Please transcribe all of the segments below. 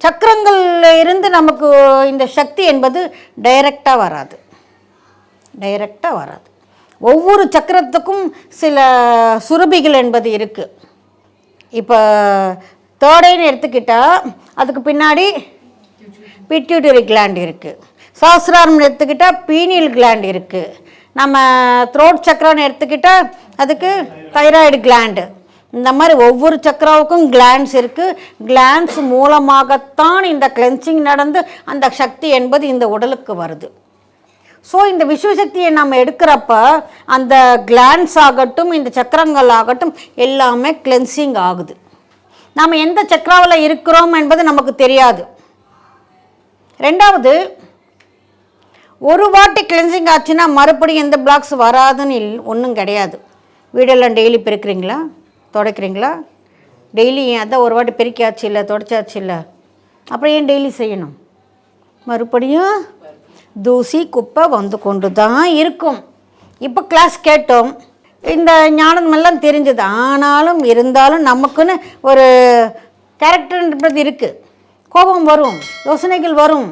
சக்கரங்கள்ல இருந்து நமக்கு இந்த சக்தி என்பது டைரக்டாக வராது. டைரக்டாக வராது. ஒவ்வொரு சக்கரத்துக்கும் சில சுரபிகள் என்பது இருக்குது இப்போ தேர்டைன்னு எடுத்துக்கிட்டால் அதுக்கு பின்னாடி பிட்யூட்டரி கிளாண்ட் இருக்குது சாஸ்திராரம் எடுத்துக்கிட்டால் பீனியல் கிளாண்ட் இருக்குது நம்ம த்ரோட் சக்கரம்னு எடுத்துக்கிட்டால் அதுக்கு தைராய்டு கிளாண்டு இந்த மாதிரி ஒவ்வொரு சக்கராவுக்கும் கிளான்ஸ் இருக்குது கிளான்ஸ் மூலமாகத்தான் இந்த கிளென்சிங் நடந்து அந்த சக்தி என்பது இந்த உடலுக்கு வருது. ஸோ இந்த விஸ்வசக்தியை நம்ம எடுக்கிறப்ப அந்த கிளான்ஸ் ஆகட்டும் இந்த சக்கரங்கள் ஆகட்டும் எல்லாமே கிளென்சிங் ஆகுது. நாம் எந்த சக்கராவில் இருக்கிறோம் என்பது நமக்கு தெரியாது. ரெண்டாவது ஒரு வாட்டி கிளென்சிங் ஆச்சுன்னா மறுபடியும் எந்த பிளாக்ஸ் வராதுன்னு இல் ஒன்றும் கிடையாது. வீடெல்லாம் டெய்லி பெருக்கிறீங்களா? துடைக்கிறீங்களா? டெய்லி அதான் ஒரு வாட்டி பெருக்கியாச்சு இல்லை தொடச்சாச்சு இல்லை? அப்புறம் ஏன் டெய்லி செய்யணும்? மறுபடியும் தூசி குப்பை வந்து கொண்டு தான் இருக்கும். இப்போ கிளாஸ் கேட்டோம். இந்த ஞானமெல்லாம் தெரிஞ்சது. ஆனாலும் இருந்தாலும் நமக்குன்னு ஒரு கேரக்டர்ன்றது இருக்குது கோபம் வரும் யோசனைகள் வரும்.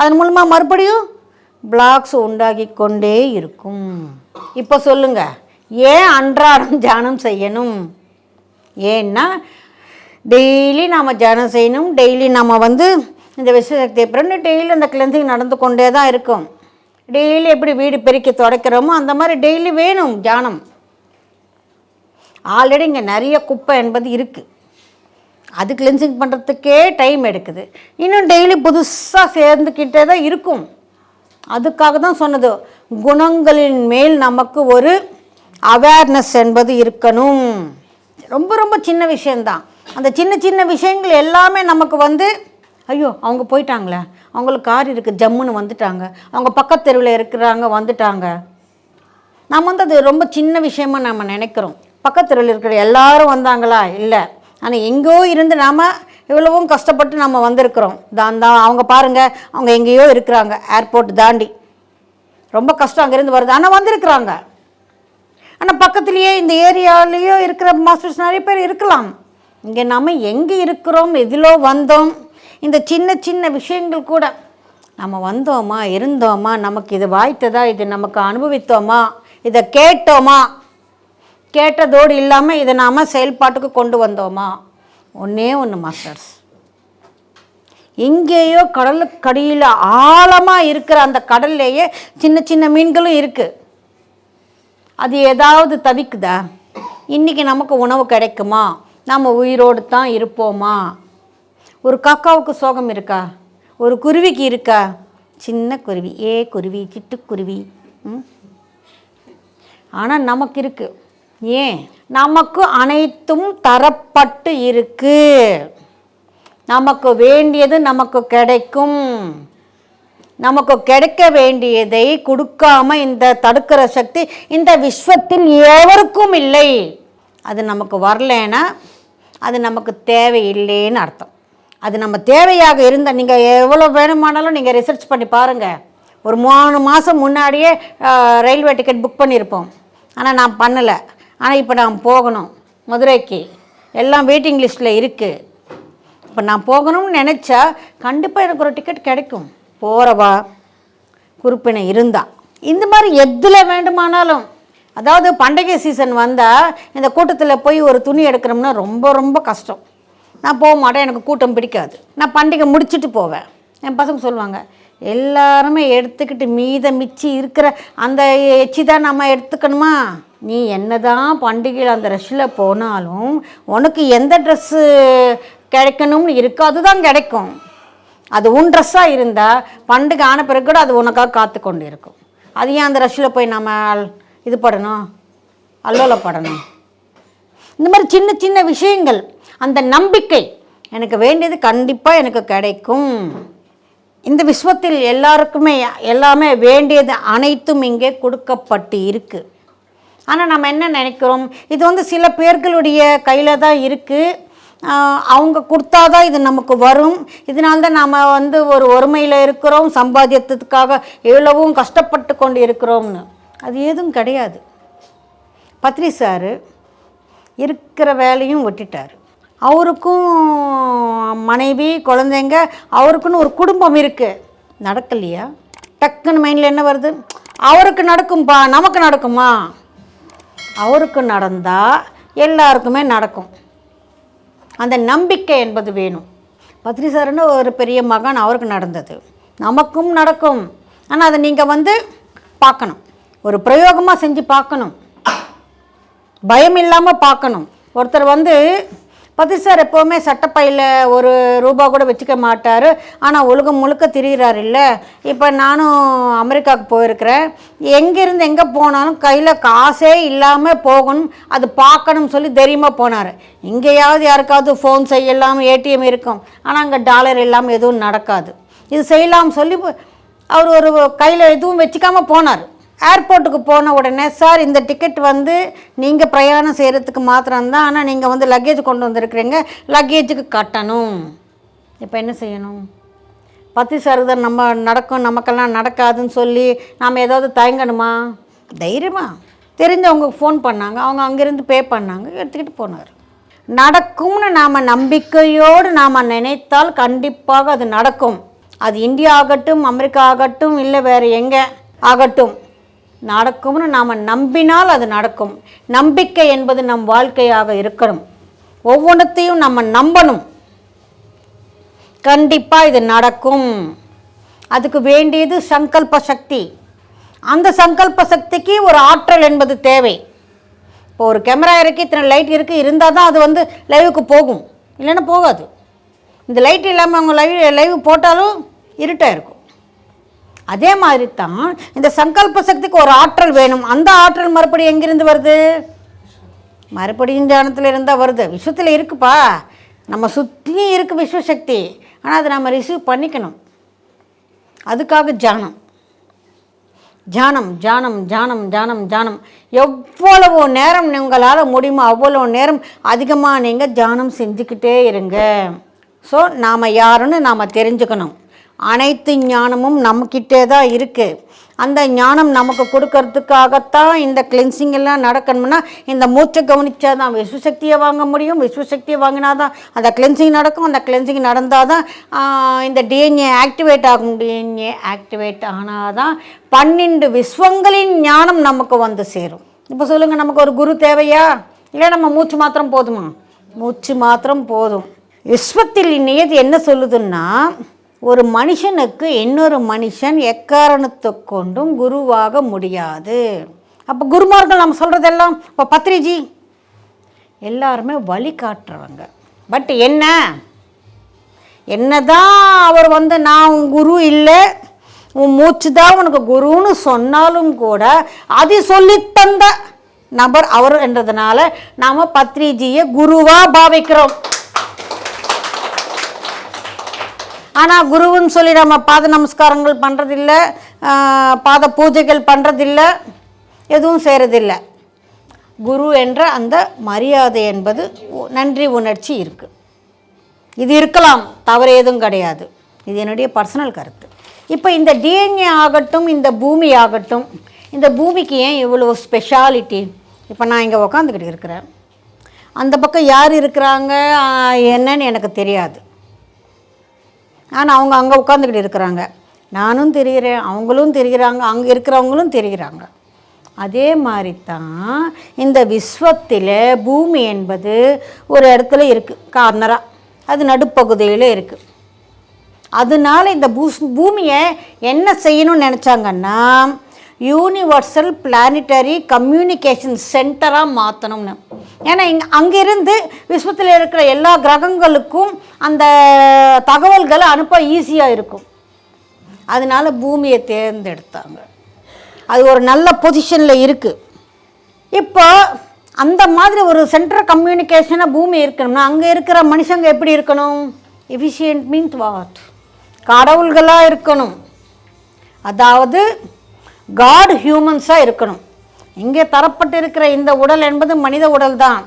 அதன் மூலமாக மறுபடியும் பிளாக்ஸ் உண்டாகி கொண்டே இருக்கும். இப்போ சொல்லுங்கள் ஏன் அன்றாடம் தியானம் செய்யணும்? ஏன்னா டெய்லி நாம் தியானம் செய்யணும். டெய்லி நம்ம வந்து இந்த விஸ்வசக்தியை பிறந்து டெய்லி அந்த கிளென்சிங் நடந்து கொண்டே தான் இருக்கும். டெய்லி எப்படி வீடு பெருக்கி துடைக்கிறோமோ அந்த மாதிரி டெய்லி வேணும் தியானம். ஆல்ரெடி இங்கே நிறைய குப்பை என்பது இருக்குது அது கிளென்சிங் பண்ணுறதுக்கே டைம் எடுக்குது. இன்னும் டெய்லி புதுசாக சேர்ந்துக்கிட்டே தான் இருக்கும். அதுக்காக தான் சொன்னது குணங்களின் மேல் நமக்கு ஒரு அவேர்னஸ் என்பது இருக்கணும். ரொம்ப ரொம்ப சின்ன விஷயந்தான் அந்த சின்ன சின்ன விஷயங்கள் எல்லாமே நமக்கு வந்து ஐயோ அவங்க போயிட்டாங்களே. அவங்களுக்கு கார் இருக்குது ஜம்முன்னு வந்துட்டாங்க. அவங்க பக்கத்து தெருவில் இருக்கிறாங்க வந்துட்டாங்க. நம்ம வந்து அது ரொம்ப சின்ன விஷயமா நம்ம நினைக்கிறோம். பக்கத்தில் இருக்கிற எல்லாரும் வந்தாங்களா? இல்லை. ஆனால் எங்கேயோ இருந்து நாம் இவ்வளவும் கஷ்டப்பட்டு நம்ம வந்திருக்கிறோம். தான் தான் அவங்க பாருங்கள் அவங்க எங்கேயோ இருக்கிறாங்க. ஏர்போர்ட் தாண்டி. ரொம்ப கஷ்டம் அங்கேருந்து வருது. ஆனால் வந்திருக்கிறாங்க. ஆனால் பக்கத்துலேயே இந்த ஏரியாலேயோ இருக்கிற மாஸ்டர்ஸ் நிறைய பேர் இருக்கலாம். இங்கே நாம் எங்கே இருக்கிறோம் எதிலோ வந்தோம் இந்த சின்ன சின்ன விஷயங்கள் கூட. நம்ம வந்தோமா இருந்தோமா நமக்கு இது வாய்த்ததா இது நமக்கு அனுபவித்தோமா இதை கேட்டோமா? கேட்டதோடு இல்லாமல் இதை நாம் செயல்பாட்டுக்கு கொண்டு வந்தோமா? ஒன்றே ஒன்று மாஸ்டர்ஸ். எங்கேயோ கடலுக்கடியில் ஆழமாக இருக்கிற அந்த கடல்லையே சின்ன சின்ன மீன்களும் இருக்குது அது ஏதாவது தவிக்குதா? இன்றைக்கி நமக்கு உணவு கிடைக்குமா? நம்ம உயிரோடு தான் இருப்போமா? ஒரு காக்காவுக்கு சோகம் இருக்கா? ஒரு குருவிக்கு இருக்கா? சின்ன குருவி ஏ குருவி சிட்டுக்குருவி ம்? ஆனால் நமக்கு இருக்குது ஏன்? நமக்கு அனைத்தும் தரப்பட்டு இருக்குது நமக்கு வேண்டியது நமக்கு கிடைக்கும். நமக்கு கிடைக்க வேண்டியதை கொடுக்காம இந்த தடுக்கிற சக்தி இந்த விஸ்வத்தில் எவருக்கும் இல்லை. அது நமக்கு வரலைன்னா அது நமக்கு தேவையில்லைன்னு அர்த்தம். அது நம்ம தேவையாக இருந்த நீங்கள் எவ்வளோ வேணுமானாலும் நீங்கள் ரிசர்ச் பண்ணி பாருங்கள் ஒரு மூணு மாதம் முன்னாடியே ரயில்வே டிக்கெட் புக் பண்ணியிருப்போம் ஆனால் நான் பண்ணலை. ஆனால் இப்போ நான் போகணும். மதுரைக்கு. எல்லாம் வெயிட்டிங் லிஸ்ட்டில் இருக்குது இப்போ நான் போகணும்னு நினச்சா கண்டிப்பாக எனக்கு ஒரு டிக்கெட் கிடைக்கும். போகிறவா குறிப்பினை இருந்தா. இந்த மாதிரி எதில் வேண்டுமானாலும் அதாவது பண்டிகை சீசன் வந்தால் இந்த கூட்டத்தில் போய் ஒரு துணி எடுக்கிறோம்னா ரொம்ப ரொம்ப கஷ்டம். நான் போக மாட்டேன் எனக்கு கூட்டம் பிடிக்காது. நான் பண்டிகை முடிச்சுட்டு போவேன். என் பசங்க சொல்லுவாங்க எல்லாருமே எடுத்துக்கிட்டு மீத மிச்சி இருக்கிற அந்த எச்சி தான் நம்ம எடுத்துக்கணுமா? நீ என்னதான் பண்டிகையில் அந்த ரஷ்ஷில் போனாலும் உனக்கு எந்த ட்ரெஸ்ஸு கிடைக்கணும்னு இருக்கோ அதுதான் கிடைக்கும். அது உன் ட்ரெஸ்ஸாக இருந்தால் பண்டிகை ஆன பிறகு கூட அது உனக்காக காத்து கொண்டு இருக்கும் அது ஏன் அந்த ரஷ்ஷில் போய் நம்ம இது படணும்? அல்லோலப்படணும் இந்த மாதிரி சின்ன சின்ன விஷயங்கள் அந்த நம்பிக்கை எனக்கு வேண்டியது கண்டிப்பாக எனக்கு கிடைக்கும். இந்த விஸ்வத்தில் எல்லாருக்குமே எல்லாமே வேண்டியது அனைத்தும் இங்கே கொடுக்கப்பட்டு இருக்குது ஆனால் நம்ம என்ன நினைக்கிறோம்? இது வந்து சில பேர்களுடைய கையில் தான் இருக்குது அவங்க கொடுத்தாதான் இது நமக்கு வரும். இதனால தான் நாம் வந்து ஒரு ஒருமையில் இருக்கிறோம் சம்பாதியத்துக்காக எவ்வளவும் கஷ்டப்பட்டு கொண்டு இருக்கிறோம்னு அது எதுவும் கிடையாது. பத்ரி சார் இருக்கிற வேலையும் விட்டுட்டார். அவருக்கும் மனைவி குழந்தைங்க அவருக்குன்னு ஒரு குடும்பம் இருக்குது நடக்கலையா? டக்குன்னு மைண்டில் என்ன வருது? அவருக்கு நடக்கும்பா நமக்கு நடக்குமா? அவருக்கு நடந்தால் எல்லாருக்குமே நடக்கும். அந்த நம்பிக்கை என்பது வேணும். பத்ரிசாரன்னு ஒரு பெரிய மகன் அவருக்கு நடந்தது. நமக்கும் நடக்கும். ஆனால் அதை நீங்கள் வந்து பார்க்கணும். ஒரு பிரயோகமாக செஞ்சு பார்க்கணும். பயம் இல்லாமல் பார்க்கணும். ஒருத்தர் வந்து பதில் சார் எப்போவுமே சட்டப்பையில் ஒரு ரூபா கூட வச்சுக்க மாட்டார். ஆனால் உலகம் முழுக்க திரிகிறார் இல்லை. இப்போ நானும் அமெரிக்காவுக்கு போயிருக்கிறேன். எங்கேருந்து எங்கே போனாலும் கையில் காசே இல்லாமல் போகணும் அது பார்க்கணும்னு சொல்லி தைரியமாக போனார். இங்கேயாவது யாருக்காவது ஃபோன் செய்யலாம் ஏடிஎம் இருக்கும். ஆனால் அங்கே டாலர் இல்லாமல் எதுவும் நடக்காது. இது செய்யலாம் சொல்லி அவர் ஒரு கையில் எதுவும் வச்சுக்காமல் போனார். ஏர்போர்ட்டுக்கு போன உடனே சார் இந்த டிக்கெட் வந்து நீங்கள் பிரயாணம் செய்கிறதுக்கு மாத்திரம்தான். ஆனால் நீங்கள் வந்து லக்கேஜ் கொண்டு வந்திருக்கிறீங்க. லக்கேஜுக்கு கட்டணும். இப்போ என்ன செய்யணும்? பத்து சருதர் நம்ம நடக்கும் நமக்கெல்லாம் நடக்காதுன்னு சொல்லி நாம் ஏதாவது தயங்கணுமா? தைரியமா. தெரிஞ்சவங்க ஃபோன் பண்ணாங்க. அவங்க அங்கேருந்து பே பண்ணாங்க. எடுத்துக்கிட்டு போனார். நடக்கும்னு நாம் நம்பிக்கையோடு நாம் நினைத்தால் கண்டிப்பாக அது நடக்கும். அது இந்தியா ஆகட்டும் அமெரிக்கா ஆகட்டும் இல்லை வேறு எங்கே ஆகட்டும். நடக்கும்னு நாம் நம்பினால் அது நடக்கும். நம்பிக்கை என்பது நம் வாழ்க்கையாக இருக்கணும். ஒவ்வொன்றத்தையும் நம்ம நம்பணும். கண்டிப்பாக இது நடக்கும். அதுக்கு வேண்டியது சங்கல்ப சக்தி. அந்த சங்கல்ப சக்திக்கு ஒரு ஆற்றல் என்பது தேவை. இப்போ ஒரு கேமரா இருக்கு இத்தனை லைட் இருக்குது இருந்தால் தான் அது வந்து லைவுக்கு போகும். இல்லைன்னா போகாது. இந்த லைட் இல்லாமல் அவங்க லைவ் லைவ் போட்டாலும் இருட்டாக இருக்கும். அதே மாதிரி தான் இந்த சங்கல்ப சக்திக்கு ஒரு ஆற்றல் வேணும். அந்த ஆற்றல் மறுபடியும் எங்கிருந்து வருது? மறுபடியும் தியானத்தில் இருந்தால் வருது. விஸ்வத்தில் இருக்குப்பா. நம்ம சுற்றியும் இருக்குது விஸ்வசக்தி ஆனால் அதை நம்ம ரிசீவ் பண்ணிக்கணும். அதுக்காக ஜானம். ஜானம் ஜானம் ஜானம் ஜானம் ஜானம். எவ்வளவு நேரம் உங்களால் முடியுமோ அவ்வளோ நேரம் அதிகமாக நீங்கள் தியானம் செஞ்சுக்கிட்டே இருங்க. ஸோ நாம் யாருன்னு நாம் தெரிஞ்சுக்கணும். அனைத்து ஞானமும் நம்மக்கிட்டே தான் இருக்குது அந்த ஞானம் நமக்கு கொடுக்கறதுக்காகத்தான் இந்த கிளென்சிங் எல்லாம் நடக்கணும்னா இந்த மூச்சை கவனித்தா தான் விஸ்வசக்தியை வாங்க முடியும். விஸ்வசக்தியை வாங்கினா தான் அந்த கிளென்சிங் நடக்கும். அந்த கிளென்சிங் நடந்தால் தான் இந்த டிஎன்ஏ ஆக்டிவேட் ஆகும். டிஎன்ஏ ஆக்டிவேட் ஆனால் தான் பன்னெண்டு விஸ்வங்களின் ஞானம் நமக்கு வந்து சேரும். இப்போ சொல்லுங்கள் நமக்கு ஒரு குரு தேவையா? இல்லை நம்ம மூச்சு மாத்திரம் போதுமா? மூச்சு மாத்திரம் போதும். விஸ்வத்தில் நியதி என்ன சொல்லுதுன்னா ஒரு மனுஷனுக்கு இன்னொரு மனுஷன் எக்காரணத்தை கொண்டும் குருவாக முடியாது. அப்போ குருமார்கள் நம்ம சொல்கிறதெல்லாம் இப்போ பத்ரிஜி எல்லாருமே வழி காட்டுறவங்க. பட் என்ன? என்ன தான் அவர் வந்து நான் உன் குரு இல்லை உன் மூச்சு தான் உனக்கு குருன்னு சொன்னாலும் கூட அது சொல்லித்தந்த நபர் அவர் என்றதுனால நாம் பத்ரிஜியை குருவாக பாவிக்கிறோம். ஆனால் குருவுன்னு சொல்லி நம்ம பாத நமஸ்காரங்கள் பண்ணுறதில்ல பாத பூஜைகள் பண்ணுறதில்ல எதுவும் செய்கிறதில்ல குரு என்ற அந்த மரியாதை என்பது உ- நன்றி உணர்ச்சி இருக்குது இது இருக்கலாம் தவறு எதுவும் கிடையாது. இது என்னுடைய பர்சனல் கருத்து. இப்போ இந்த டிஎன்ஏ ஆகட்டும் இந்த பூமி ஆகட்டும் இந்த பூமிக்கு ஏன் இவ்வளோ ஸ்பெஷாலிட்டி இப்போ நான் இங்கே உக்காந்துக்கிட்டு இருக்கிறேன். அந்த பக்கம் யார் இருக்கிறாங்க என்னன்னு எனக்கு தெரியாது. ஆனால் அவங்க அங்கே உட்காந்துக்கிட்டு இருக்கிறாங்க. நானும் தெரிகிறேன் அவங்களும் தெரிகிறாங்க அங்கே இருக்கிறவங்களும் தெரிகிறாங்க. அதே மாதிரி தான் இந்த விஸ்வத்தில் பூமி என்பது ஒரு இடத்துல இருக்குது கார்னராக அது நடுப்பகுதியில் இருக்குது அதனால இந்த பூஸ் பூமியை என்ன செய்யணும்னு நினச்சாங்கன்னா யூனிவர்சல் பிளானிட்டரி கம்யூனிகேஷன் சென்டராக மாற்றணும்னு ஏன்னா இங்கே அங்கிருந்து விஸ்வத்தில் இருக்கிற எல்லா கிரகங்களுக்கும் அந்த தகவல்களை அனுப்ப ஈஸியாக இருக்கும். அதனால பூமியை தேர்ந்தெடுத்தாங்க. அது ஒரு நல்ல பொசிஷனில் இருக்குது இப்போ அந்த மாதிரி ஒரு சென்ட்ரல் கம்யூனிகேஷனாக பூமி இருக்கணும்னா அங்கே இருக்கிற மனுஷங்க எப்படி இருக்கணும்? எஃபிஷியன்ட் மீன்ஸ் வாட் கடவுள்களாக இருக்கணும். அதாவது காட் ஹியூமன்ஸாக இருக்கணும். இங்கே தரப்பட்டு இருக்கிற இந்த உடல் என்பது மனித உடல் தான்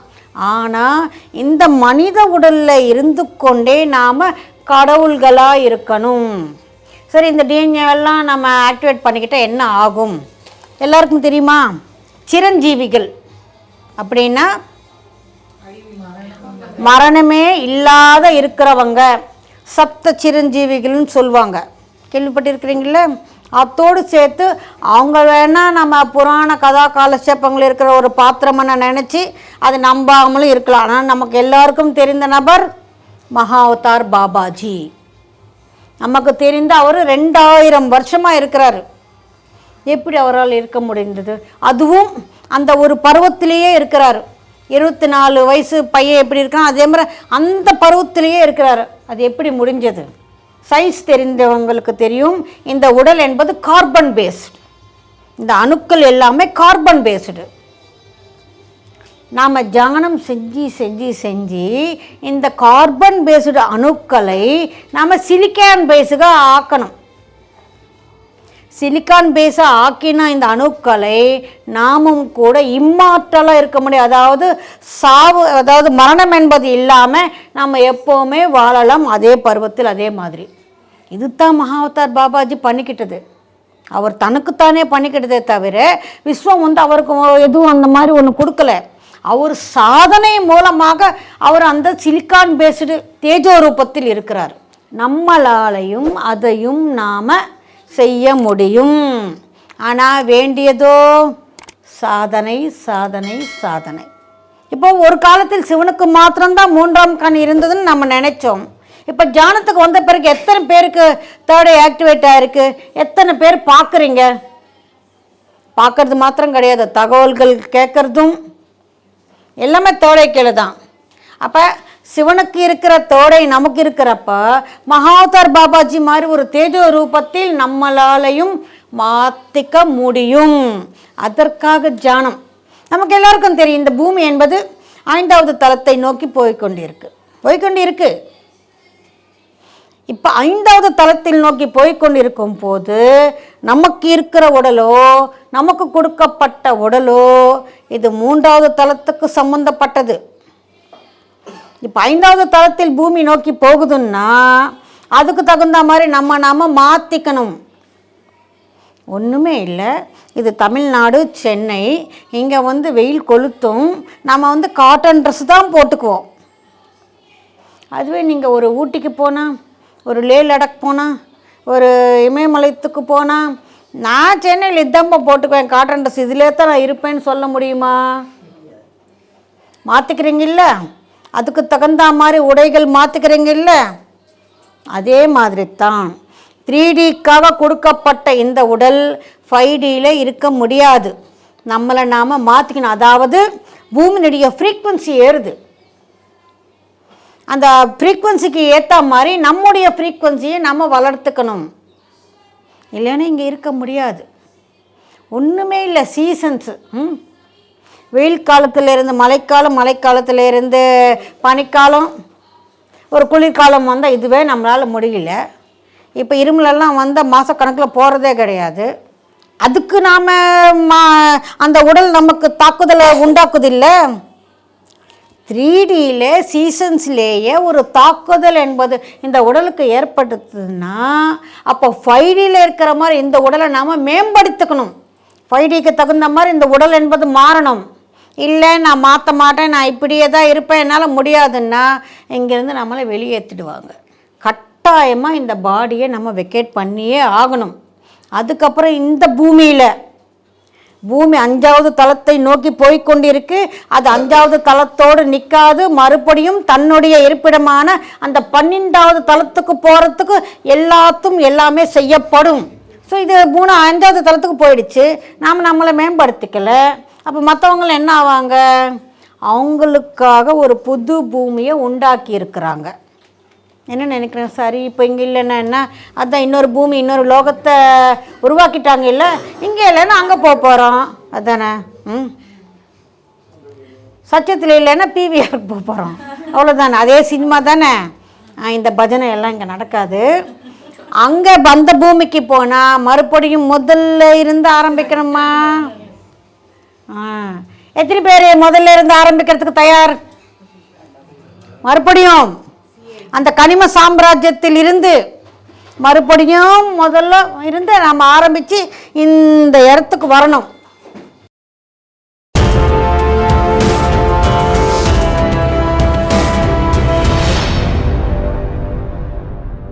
ஆனால் இந்த மனித உடலில் இருந்து கொண்டே நாம் கடவுள்களாக இருக்கணும். சரி இந்த டிஎன்ஏவெல்லாம் எல்லாம் நம்ம ஆக்டிவேட் பண்ணிக்கிட்டால் என்ன ஆகும்? எல்லாருக்கும் தெரியுமா? சிரஞ்சீவிகள். அப்படின்னா மரணமே இல்லாத இருக்கிறவங்க. சப்த சிரஞ்சீவிகள்னு சொல்லுவாங்க. கேள்விப்பட்டிருக்கிறீங்களா? அத்தோடு சேர்த்து அவங்க வேணால் நம்ம புராண கதா காலட்சேப்பங்கள் இருக்கிற ஒரு பாத்திரம்னு நினச்சி அது நம்பாமலும் இருக்கலாம். ஆனால் நமக்கு எல்லாருக்கும் தெரிந்த நபர் மகாவதார் பாபாஜி. நமக்கு தெரிந்த அவர் ரெண்டாயிரம் வருஷமாக இருக்கிறாரு. எப்படி அவரால் இருக்க முடிந்தது? அதுவும் அந்த ஒரு பருவத்திலேயே இருக்கிறாரு. இருபத்தி நாலு வயசு பையன் எப்படி இருக்கான் அதே மாதிரி அந்த பருவத்திலேயே இருக்கிறார். அது எப்படி முடிஞ்சது? சயின்ஸ் தெரிந்தவங்களுக்கு தெரியும். இந்த உடல் என்பது கார்பன் பேஸ்டு இந்த அணுக்கள் எல்லாமே கார்பன் பேஸ்டு நாம் தியானம் செஞ்சு செஞ்சு செஞ்சு இந்த கார்பன் பேஸ்டு அணுக்களை நாம் சிலிக்கான் பேஸுக ஆக்கணும். சிலிக்கான் பேஸை ஆக்கின இந்த அணுக்களை நாமும் கூட இம்மாற்றலாக இருக்க முடியும். அதாவது சாவு அதாவது மரணம் என்பது இல்லாமல் நம்ம எப்போவுமே வாழலாம் அதே பருவத்தில் அதே மாதிரி. இதுதான் மகாவதார் பாபாஜி பண்ணிக்கிட்டது. அவர் தனக்குத்தானே பண்ணிக்கிட்டதே தவிர விஸ்வம் வந்து அவருக்கு எதுவும் அந்த மாதிரி ஒன்று கொடுக்கல. அவர் சாதனை மூலமாக அவர் அந்த சிலிக்கான் பேஸ்டு தேஜோ ரூபத்தில் இருக்கிறார். நம்மளாலையும் அதையும் நாம் செய்ய முடியும். ஆனால் வேண்டியதோ? சாதனை சாதனை சாதனை. இப்போ ஒரு காலத்தில் சிவனுக்கு மாத்திரம்தான் மூன்றாம் கண் இருந்ததுன்னு நம்ம நினைச்சோம். இப்போ ஜானத்துக்கு வந்த பிறகு எத்தனை பேருக்கு தேர்ட் ஆக்டிவேட் ஆகிருக்கு எத்தனை பேர் பார்க்குறீங்க? பார்க்கறது மாத்திரம் கிடையாது. தகவல்கள் கேட்குறதும் எல்லாமே தோடை கீழே தான். அப்போ சிவனுக்கு இருக்கிற தோடை நமக்கு இருக்கிறப்ப மகாவதார் பாபாஜி மாதிரி ஒரு தேஜோ ரூபத்தில் நம்மளாலையும் மாற்றிக்க முடியும். அதற்காக ஜானம். நமக்கு எல்லாருக்கும் தெரியும் இந்த பூமி என்பது ஐந்தாவது தளத்தை நோக்கி போய்கொண்டிருக்கு போய்க்கொண்டிருக்கு. இப்போ ஐந்தாவது தளத்தில் நோக்கி போய்கொண்டிருக்கும் போது நமக்கு இருக்கிற உடலோ நமக்கு கொடுக்கப்பட்ட உடலோ இது மூன்றாவது தளத்துக்கு சம்பந்தப்பட்டது. இப்போ ஐந்தாவது தளத்தில் பூமி நோக்கி போகுதுன்னா அதுக்கு தகுந்த மாதிரி நம்ம நாம் மாற்றிக்கணும் ஒன்றுமே இல்லை. இது தமிழ்நாடு சென்னை இங்கே வந்து வெயில் கொளுத்தும். நம்ம வந்து காட்டன் ட்ரெஸ் தான் போட்டுக்குவோம். அதுவே நீங்கள் ஒரு ஊட்டிக்கு போனால் ஒரு லே லடாக் போனால் ஒரு இமயமலையத்துக்கு போனால் நான் சென்னையில் இதாம்மா போட்டுக்குவேன் காட்டன் ட்ரெஸ் இதிலே தான் நான் இருப்பேன்னு சொல்ல முடியுமா? மாற்றிக்கிறீங்கல்ல அதுக்கு தகுந்த மாதிரி உடைகள் மாற்றிக்கிறீங்கல்ல அதே மாதிரி தான் த்ரீ டிக்காக கொடுக்கப்பட்ட இந்த உடல் ஃபைவ் டியில் இருக்க முடியாது. நம்மளை நாம் மாற்றிக்கணும் அதாவது பூமியினுடைய ஃப்ரீக்குவன்சி ஏறுது. அந்த ஃப்ரீக்குவன்சிக்கு ஏற்ற மாதிரி நம்முடைய ஃப்ரீக்குவன்சியை நம்ம வளர்த்துக்கணும். இல்லைன்னா இங்கே இருக்க முடியாது. ஒன்றுமே இல்லை சீசன்ஸு ம்? வெயில் காலத்துல இருந்து மழைக்காலம் மழைக்காலத்துல இருந்து பனிக்காலம் ஒரு குளிர்காலம் வந்தால் இதுவே நம்மளால் முடியல. இப்போ இருமலெல்லாம் வந்தால் மாதக்கணக்கில் போகிறதே கிடையாது. அதுக்கு நாம் மா அந்த உடல் நமக்கு தாக்குதலை உண்டாக்குதில்லை த்ரீ டியில் சீசன்ஸ்லேயே ஒரு தாக்குதல் என்பது இந்த உடலுக்கு ஏற்படுத்துதுன்னா அப்போ ஃபைவ் டியில் இருக்கிற மாதிரி இந்த உடலை நாம் மேம்படுத்திக்கணும். ஃபைவ் டிக்கு தகுந்த மாதிரி இந்த உடல் என்பது மாறணும். இல்லை நான் மாற்ற மாட்டேன் நான் இப்படியே தான் இருப்பேன் என்னால் முடியாதுன்னா இங்கேருந்து நம்மளை வெளியேற்றிடுவாங்க. கட்டாயமாக இந்த பாடியை நம்ம வெக்கேட் பண்ணியே ஆகணும். அதுக்கப்புறம் இந்த பூமியில் பூமி அஞ்சாவது தளத்தை நோக்கி போய்க்கொண்டிருக்கு. அது அஞ்சாவது தளத்தோடு நிற்காது மறுபடியும் தன்னுடைய இருப்பிடமான அந்த பன்னெண்டாவது தளத்துக்கு போகிறதுக்கு எல்லாத்தும் எல்லாமே செய்யப்படும். ஸோ இது மூணு அஞ்சாவது தளத்துக்கு போயிடுச்சு. நாம் நம்மளை மேம்படுத்திக்கலை. அப்போ மற்றவங்கள என்ன ஆவாங்க? அவங்களுக்காக ஒரு புது பூமியை உண்டாக்கி இருக்கிறாங்க. என்ன நினைக்கிறேன்? சரி இப்போ இங்கே இல்லைன்னா என்ன? அதான் இன்னொரு பூமி இன்னொரு லோகத்தை உருவாக்கிட்டாங்க இல்லை இங்கே இல்லைன்னா அங்கே போக போகிறோம் அதானே? ம். சத்தியத்தில் இல்லைன்னா பிவிஆருக்கு போக போகிறோம் அவ்வளோதானே அதே சினிமா தானே? இந்த பஜனை எல்லாம் இங்கே நடக்காது. அங்கே வந்த பூமிக்கு போனால் மறுபடியும் முதல்ல இருந்து ஆரம்பிக்கணுமா? ஆ. எத்தனை பேர் முதல்ல இருந்து ஆரம்பிக்கிறதுக்கு தயார்? மறுபடியும் அந்த கனிம சாம்ராஜ்யத்தில் இருந்து மறுபடியும் முதல்ல இருந்து நம்ம ஆரம்பித்து இந்த இடத்துக்கு வரணும்.